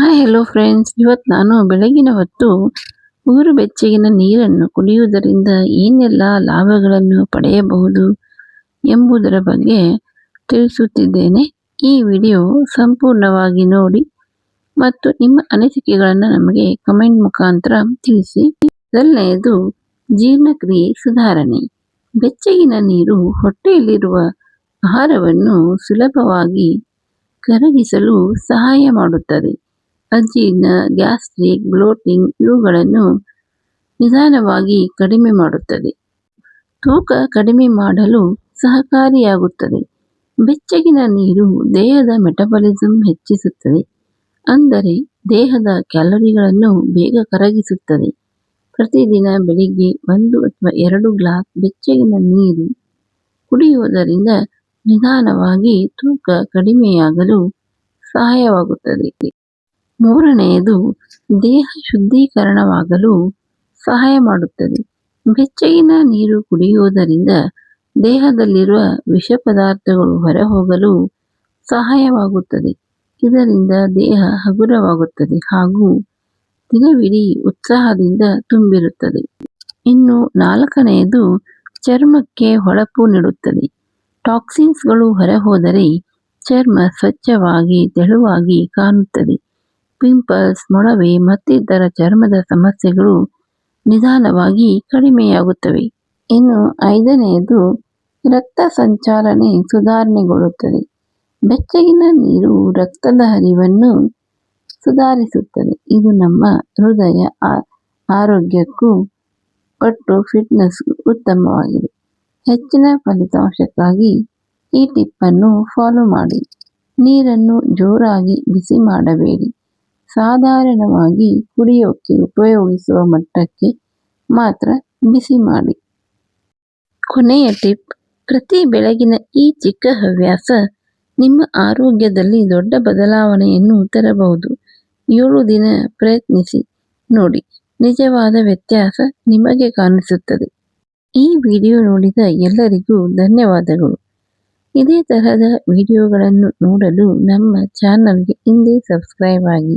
Hi hello friends ಇವತ್ತು ನಾನು ಬೆಳಗಿನ ಹೊತ್ತು ಮೂರು ಬೆಚ್ಚಗಿನ ನೀರನ್ನು ಕುಡಿಯುವುದರಿಂದ ಏನೆಲ್ಲ ಲಾಭಗಳನ್ನು ಪಡೆಯಬಹುದು ಎಂಬುದರ ಬಗ್ಗೆ ತಿಳಿಸುತ್ತಿದ್ದೇನೆ. ಈ ವಿಡಿಯೋ ಸಂಪೂರ್ಣವಾಗಿ ನೋಡಿ ಮತ್ತು ನಿಮ್ಮ ಅನಿಸಿಕೆಗಳನ್ನು ನಮಗೆ ಕಮೆಂಟ್ ಮುಖಾಂತರ ತಿಳಿಸಿ. ಮೊದಲನೆಯದು, ಜೀರ್ಣಕ್ರಿಯೆ ಸುಧಾರಣೆ. ಬೆಚ್ಚಗಿನ ನೀರು ಹೊಟ್ಟೆಯಲ್ಲಿರುವ ಆಹಾರವನ್ನು ಸುಲಭವಾಗಿ ಕರಗಿಸಲು ಸಹಾಯ ಮಾಡುತ್ತದೆ. ಅಜೀರ್ಣ ಗ್ಯಾಸ್ಟ್ರಿಕ್, ಬ್ಲೋಟಿಂಗ್ ಇವುಗಳನ್ನು ನಿಧಾನವಾಗಿ ಕಡಿಮೆ ಮಾಡುತ್ತದೆ. ತೂಕ ಕಡಿಮೆ ಮಾಡಲು ಸಹಕಾರಿಯಾಗುತ್ತದೆ. ಬೆಚ್ಚಗಿನ ನೀರು ದೇಹದ ಮೆಟಬಲಿಸಮ್ ಹೆಚ್ಚಿಸುತ್ತದೆ. ಅಂದರೆ ದೇಹದ ಕ್ಯಾಲೋರಿಗಳನ್ನು ಬೇಗ ಕರಗಿಸುತ್ತದೆ. ಪ್ರತಿದಿನ ಬೆಳಿಗ್ಗೆ ಒಂದು ಅಥವಾ ಎರಡು ಗ್ಲಾಸ್ ಬೆಚ್ಚಗಿನ ನೀರು ಕುಡಿಯುವುದರಿಂದ ನಿಧಾನವಾಗಿ ತೂಕ ಕಡಿಮೆಯಾಗಲು ಸಹಾಯವಾಗುತ್ತದೆ. ಮೂರನೆಯದು ದೇಹ ಶುದ್ಧೀಕರಣವಾಗಲು ಸಹಾಯ ಮಾಡುತ್ತದೆ. ಬೆಚ್ಚಗಿನ ನೀರು ಕುಡಿಯುವುದರಿಂದ ದೇಹದಲ್ಲಿರುವ ವಿಷ ಪದಾರ್ಥಗಳು ಹೊರಹೋಗಲು ಸಹಾಯವಾಗುತ್ತದೆ. ಇದರಿಂದ ದೇಹ ಹಗುರವಾಗುತ್ತದೆ ಹಾಗೂ ದಿನವಿಡೀ ಉತ್ಸಾಹದಿಂದ ತುಂಬಿರುತ್ತದೆ. ಇನ್ನು ನಾಲ್ಕನೆಯದು ಚರ್ಮಕ್ಕೆ ಹೊಳಪು ನೀಡುತ್ತದೆ. ಟಾಕ್ಸಿನ್ಸ್ಗಳು ಹೊರಹೋದರೆ ಚರ್ಮ ಸ್ವಚ್ಛವಾಗಿ ತೆಳುವಾಗಿ ಕಾಣುತ್ತದೆ. ಪಿಂಪಲ್ಸ್ ಮೊಳವೆ ಮತ್ತಿತರ ಚರ್ಮದ ಸಮಸ್ಯೆಗಳು ನಿಧಾನವಾಗಿ ಕಡಿಮೆಯಾಗುತ್ತವೆ. ಇನ್ನು ಐದನೆಯದು, ರಕ್ತ ಸಂಚಾಲನೆ ಸುಧಾರಣೆಗೊಳ್ಳುತ್ತದೆ. ಬೆಚ್ಚಗಿನ ನೀರು ರಕ್ತದ ಹರಿವನ್ನು ಸುಧಾರಿಸುತ್ತದೆ. ಇದು ನಮ್ಮ ಹೃದಯ ಆರೋಗ್ಯಕ್ಕೂ ಒಟ್ಟು ಫಿಟ್ನೆಸ್ ಉತ್ತಮವಾಗಿದೆ. ಹೆಚ್ಚಿನ ಫಲಿತಾಂಶಕ್ಕಾಗಿ ಈ ಟಿಪ್ಪನ್ನು ಫಾಲೋ ಮಾಡಿ. ನೀರನ್ನು ಜೋರಾಗಿ ಬಿಸಿ ಮಾಡಬೇಡಿ. ಸಾಧಾರಣವಾಗಿ ಕುಡಿಯೋಕೆ ಉಪಯೋಗಿಸುವ ಮಟ್ಟಕ್ಕೆ ಮಾತ್ರ ಬಿಸಿ ಮಾಡಿ. ಕೊನೆಯ ಟಿಪ್, ಪ್ರತಿ ಬೆಳಗಿನ ಈ ಚಿಕ್ಕ ಹವ್ಯಾಸ ನಿಮ್ಮ ಆರೋಗ್ಯದಲ್ಲಿ ದೊಡ್ಡ ಬದಲಾವಣೆಯನ್ನು ತರಬಹುದು. ಏಳು ದಿನ ಪ್ರಯತ್ನಿಸಿ ನೋಡಿ, ನಿಜವಾದ ವ್ಯತ್ಯಾಸ ನಿಮಗೆ ಕಾಣಿಸುತ್ತದೆ. ಈ ವಿಡಿಯೋ ನೋಡಿದ ಎಲ್ಲರಿಗೂ ಧನ್ಯವಾದಗಳು. ಇದೇ ತರಹದ ವಿಡಿಯೋಗಳನ್ನು ನೋಡಲು ನಮ್ಮ ಚಾನಲ್ಗೆ ಹಿಂದೆ ಸಬ್ಸ್ಕ್ರೈಬ್ ಆಗಿ.